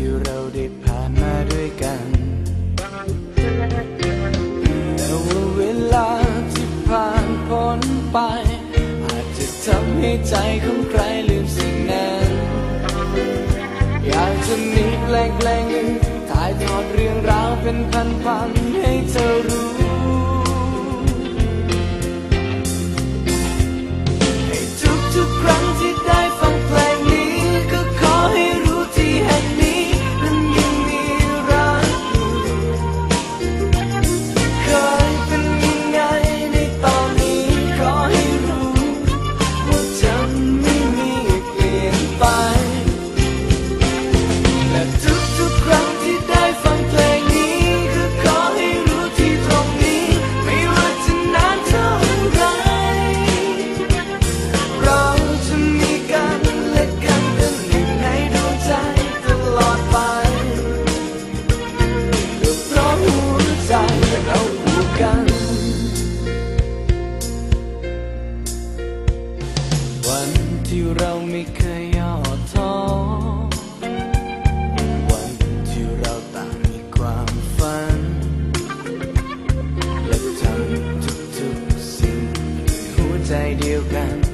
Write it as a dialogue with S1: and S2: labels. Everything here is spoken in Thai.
S1: ที่เราได้ผ่านมาด้วยกัน แต่ว่าเวลาที่ผ่านพ้นไป อาจจะทำให้ใจของใครลืมสิ่งนั้น อยากจะมีแปลงๆหนึ่งถ่ายทอดเรื่องราวเป็นพันๆให้ ที่เราไม่เคยย่อท้อวันที่เราต่างมีความฝัน และทำทุกๆสิ่งหัวใจเดียวกัน